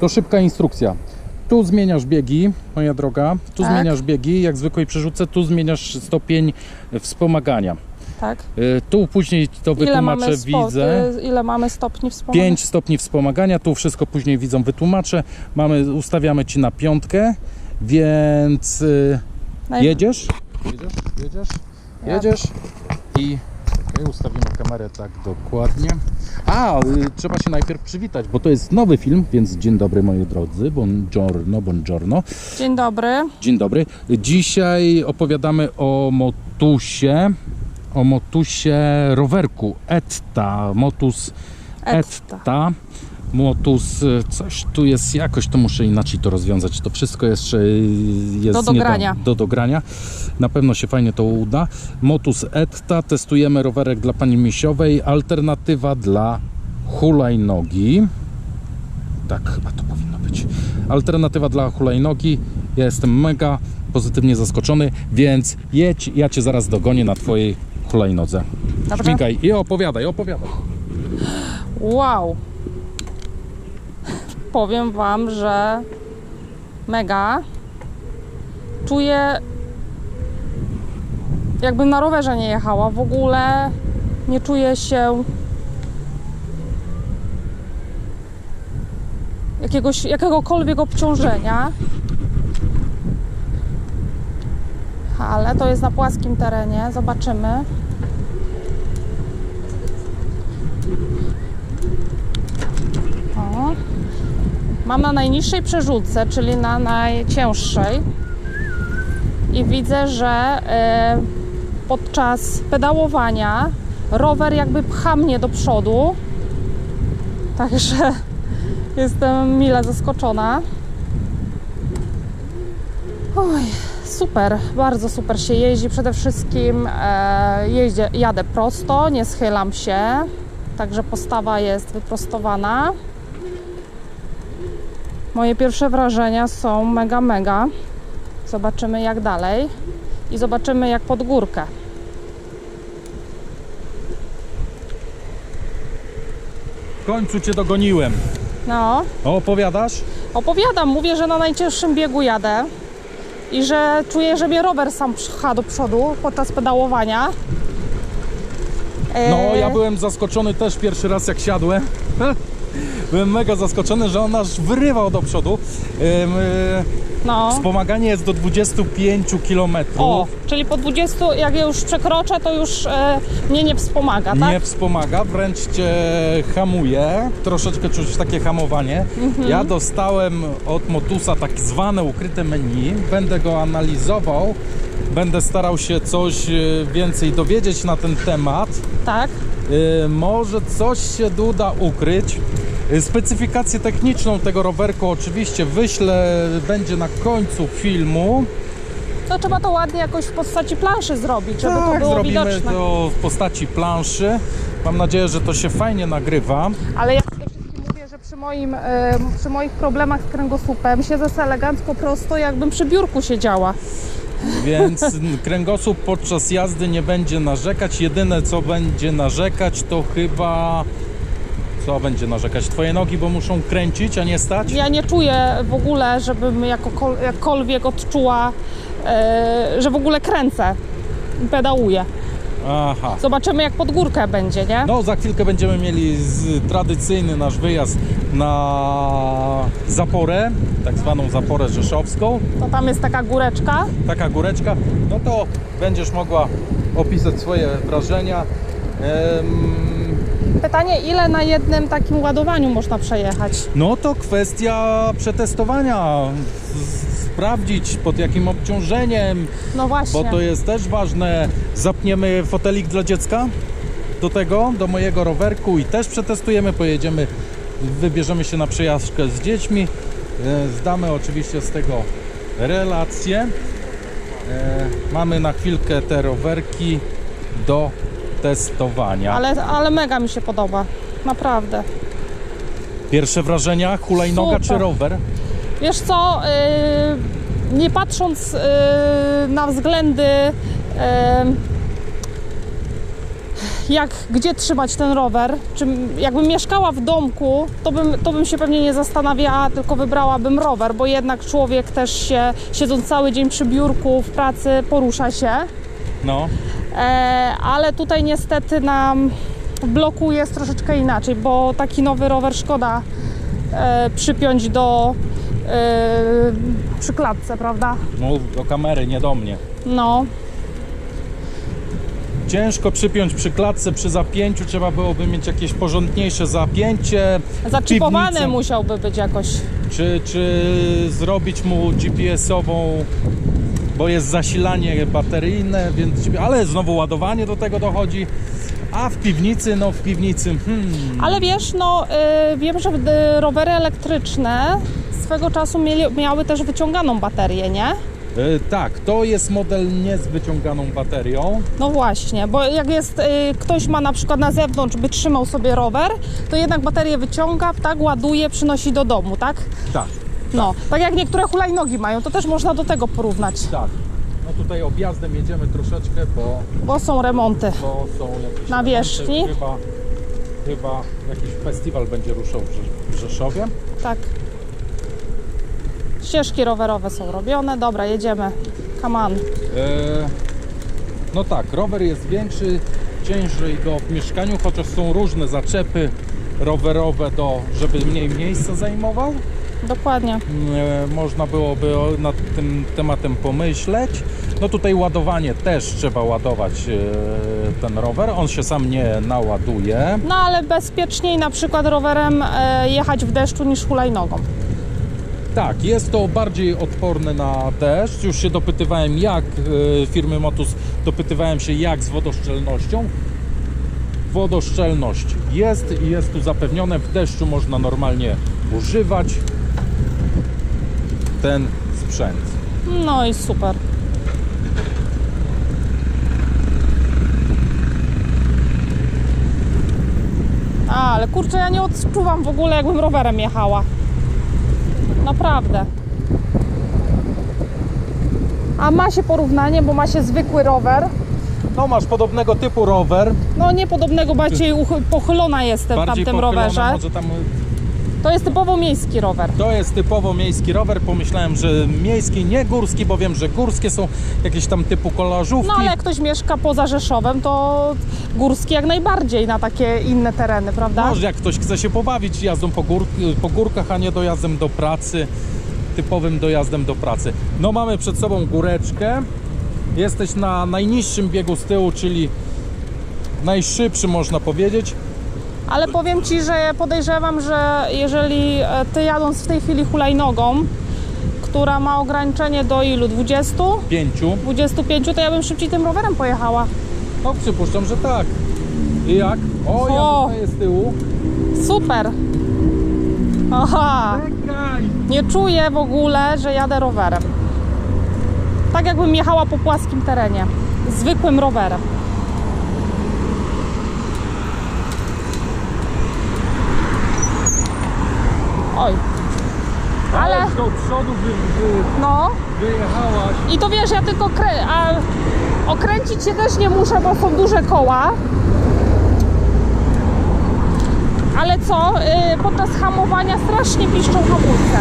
To szybka instrukcja. Tu zmieniasz biegi, moja droga. Tu Tak. zmieniasz biegi, jak zwykłej przerzucę. Tu zmieniasz stopień wspomagania. Tak. Y, Tu później to Ile wytłumaczę, widzę. y, ile mamy stopni wspomagania? 5 stopni wspomagania, tu wszystko później widzą, wytłumaczę. Mamy, ustawiamy Ci na piątkę, więc y, jedziesz, jedziesz, jedziesz, jedziesz i ustawimy kamerę tak dokładnie. A, y, trzeba się najpierw przywitać, bo to jest nowy film, więc dzień dobry moi drodzy, buongiorno, buongiorno. Dzień dobry. Dzień dobry. Dzisiaj opowiadamy o motusie, o motusie rowerku Etta, motus Etta. Etta. Motus, coś tu jest jakoś, to muszę inaczej to rozwiązać. To wszystko jeszcze jest Do dogrania. do dogrania. Na pewno się fajnie to uda. Motus Etta, testujemy rowerek dla pani Misiowej, alternatywa dla hulajnogi. Tak, chyba to powinno być. Alternatywa dla hulajnogi. Ja jestem mega pozytywnie zaskoczony, więc jedź, ja cię zaraz dogonię na twojej hulajnodze. Dobrze? Śmigaj i opowiadaj, opowiadaj. Wow. Powiem Wam, że mega. Czuję, jakbym na rowerze nie jechała. W ogóle nie czuję się jakiegoś, jakiegokolwiek obciążenia. Ale to jest na płaskim terenie. Zobaczymy. O. Mam na najniższej przerzutce, czyli na najcięższej. I widzę, że e, podczas pedałowania rower jakby pcha mnie do przodu. Także jestem mile zaskoczona. Oj, super, bardzo super się jeździ. Przede wszystkim e, jeździe, jadę prosto, nie schylam się, także postawa jest wyprostowana. Moje pierwsze wrażenia są mega, mega. Zobaczymy jak dalej i zobaczymy jak pod górkę. W końcu cię dogoniłem. No, Opowiadasz? opowiadam, mówię, że na najcięższym biegu jadę i że czuję, że mnie rower sam pcha do przodu podczas pedałowania. No, E, ja byłem zaskoczony też pierwszy raz jak siadłem. Byłem mega zaskoczony, że on aż wyrywał do przodu. Y, No. Wspomaganie jest do 25 km. O, czyli po 20, jak ja już przekroczę, to już e, mnie nie wspomaga, tak? Nie wspomaga, wręcz cię hamuje. Troszeczkę czuć takie hamowanie. Mhm. Ja dostałem od Motusa tak zwane ukryte menu. Będę go analizował. Będę starał się coś y, więcej dowiedzieć na ten temat. Tak. Y, może coś się uda ukryć. Y, Specyfikację techniczną tego rowerku oczywiście wyślę, będzie na końcu filmu. To trzeba to ładnie jakoś w postaci planszy zrobić, żeby to tak, było zrobimy widoczne. to w postaci planszy. Mam nadzieję, że to się fajnie nagrywa. Ale ja przede wszystkim mówię, że przy, moim, przy moich problemach z kręgosłupem siedzę sobie elegancko prosto, jakbym przy biurku siedziała. Więc kręgosłup podczas jazdy nie będzie narzekać. Jedyne co będzie narzekać to chyba. Co będzie narzekać? Twoje nogi, bo muszą kręcić, a nie stać? Ja nie czuję w ogóle, żebym jakokol, jakkolwiek odczuła, e, że w ogóle kręcę, pedałuję. Aha. Zobaczymy jak pod górkę będzie, nie? No, za chwilkę będziemy mieli z, tradycyjny nasz wyjazd na Zaporę, tak zwaną Zaporę Rzeszowską. To tam jest taka góreczka. Taka góreczka. No to będziesz mogła opisać swoje wrażenia. Pytanie, ile na jednym takim ładowaniu można przejechać? No to kwestia przetestowania, sprawdzić pod jakim obciążeniem, No właśnie. bo to jest też ważne. Zapniemy fotelik dla dziecka do tego, do mojego rowerku i też przetestujemy, pojedziemy, wybierzemy się na przejażdżkę z dziećmi, e, zdamy oczywiście z tego relacje. E, Mamy na chwilkę te rowerki do testowania. Ale, ale mega mi się podoba. Naprawdę. Pierwsze wrażenia, hulajnoga Super. czy rower? Wiesz co, yy, nie patrząc yy, na względy yy, jak, gdzie trzymać ten rower. Czy jakbym mieszkała w domku, to bym, to bym się pewnie nie zastanawiała, tylko wybrałabym rower, bo jednak człowiek też się, siedząc cały dzień przy biurku w pracy, porusza się. No, ale tutaj niestety nam w bloku jest troszeczkę inaczej, bo taki nowy rower szkoda e, przypiąć do e, przy klatce, prawda? mów do kamery, nie do mnie. No, Ciężko przypiąć przy klatce, przy zapięciu trzeba byłoby mieć jakieś porządniejsze zapięcie. zaczipowany Piwnicę. musiałby być jakoś. Czy, czy zrobić mu GPS-ową, bo jest zasilanie bateryjne, więc, ale znowu ładowanie do tego dochodzi. A w piwnicy, no w piwnicy, hmm, Ale wiesz, no y, wiem, że y, rowery elektryczne swego czasu mieli, miały też wyciąganą baterię, nie? y, tak, to jest model nie z wyciąganą baterią. No właśnie, bo jak jest, y, ktoś ma na przykład na zewnątrz, by trzymał sobie rower, to jednak baterię wyciąga, tak, ładuje, przynosi do domu, tak? Tak, No, tak jak niektóre hulajnogi mają, to też można do tego porównać, tak. No tutaj objazdem jedziemy troszeczkę, bo, bo są remonty. bo są jakieś... Na wierzchni? elementy. Chyba, chyba jakiś festiwal będzie ruszał w Rzeszowie. Tak. Ścieżki rowerowe są robione. Dobra, jedziemy. Come on. E, no tak, rower jest większy, ciężej go w mieszkaniu, chociaż są różne zaczepy rowerowe, do, żeby mniej miejsca zajmował. Dokładnie. E, można byłoby nad tym tematem pomyśleć. No tutaj ładowanie też trzeba ładować e, ten rower, on się sam nie naładuje. No ale bezpieczniej na przykład rowerem e, jechać w deszczu niż hulajnogą. Tak, jest to bardziej odporne na deszcz. Już się dopytywałem jak firmy Motus, dopytywałem się jak z wodoszczelnością. Wodoszczelność jest i jest tu zapewnione. W deszczu można normalnie używać ten sprzęt. No i super. A, ale kurczę, ja nie odczuwam w ogóle, jakbym rowerem jechała. Naprawdę. A ma się porównanie, bo ma się zwykły rower. No masz podobnego typu rower, No nie podobnego, bardziej pochylona jestem w bardziej tamtym pochylony, rowerze. może tam To jest typowo miejski rower. To jest typowo miejski rower. Pomyślałem, że miejski, nie górski, bo wiem, że górskie są jakieś tam typu kolażówki. No ale jak ktoś mieszka poza Rzeszowem, to górski jak najbardziej na takie inne tereny, prawda? Może jak ktoś chce się pobawić jazdą po, gór, po górkach, a nie dojazdem do pracy, typowym dojazdem do pracy. No mamy przed sobą góreczkę. Jesteś na najniższym biegu z tyłu, czyli najszybszy można powiedzieć. Ale powiem Ci, że podejrzewam, że jeżeli e, Ty jadąc w tej chwili hulajnogą, która ma ograniczenie do ilu? 20? Pięciu. 25, to ja bym szybciej tym rowerem pojechała. No przypuszczam, że tak. I jak? O, ja O! zostaję z tyłu. Super! Aha! Nie czuję w ogóle, że jadę rowerem. Tak jakbym jechała po płaskim terenie. Zwykłym rowerem. Oj. Ale, do przodu wy, wy, no, wyjechałaś. i to wiesz, ja tylko krę... A okręcić się też nie muszę, bo są duże koła. Ale co? Yy, podczas hamowania strasznie piszczą hamulce.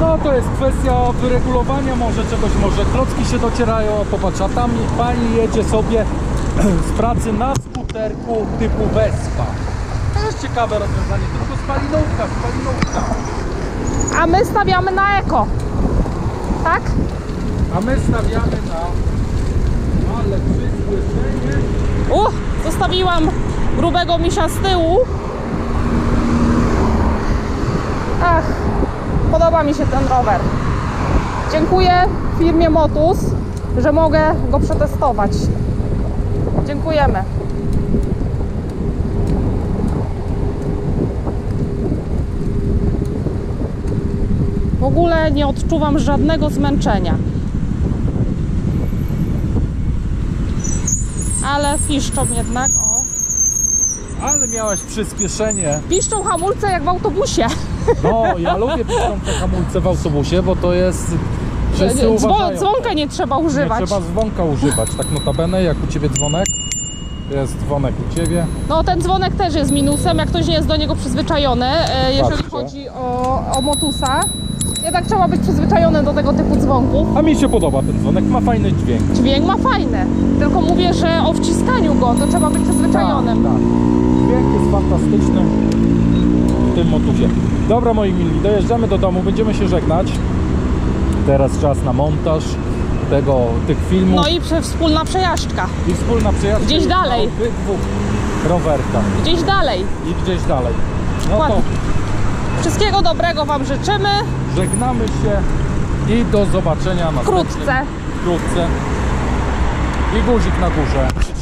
No to jest kwestia wyregulowania może czegoś, może klocki się docierają, popatrz, a tam pani jedzie sobie z pracy na skuterku typu Vespa. Ciekawe rozwiązanie, tylko spalinówka, spalinówka. A my stawiamy na eko. Tak? A my stawiamy na... Ale przysłyszenie. Uh, zostawiłam grubego misia z tyłu. Ach, podoba mi się ten rower. Dziękuję firmie Motus, że mogę go przetestować. Dziękujemy. W ogóle nie odczuwam żadnego zmęczenia. Ale piszczą jednak. O. Ale miałaś przyspieszenie. Piszczą hamulce jak w autobusie. No, ja lubię piszące te hamulce w autobusie, bo to jest... Wszyscy uważają. dzwonka nie trzeba Nie używać. trzeba dzwonka używać, tak notabene, jak u Ciebie dzwonek. Jest dzwonek u Ciebie. No ten dzwonek też jest minusem, jak ktoś nie jest do niego przyzwyczajony, e, jeżeli Patrzcie. chodzi o, o motusa. Jednak trzeba być przyzwyczajony do tego typu dzwonków. A mi się podoba ten dzwonek, ma fajny dźwięk. Dźwięk ma fajny, tylko mówię, że o wciskaniu go to trzeba być przyzwyczajonym. Tak, tak. Dźwięk jest fantastyczny w tym motusie. Dobra moi mili, dojeżdżamy do domu, będziemy się żegnać. Teraz czas na montaż tego, tych filmów No i prze, wspólna przejażdżka. i wspólna przyjaźń. Gdzieś dalej. dwóch rowerkach Gdzieś dalej. i gdzieś dalej. No to Ładnie. Wszystkiego dobrego Wam życzymy. żegnamy się i do zobaczenia następnym Wkrótce. wkrótce. I guzik na górze.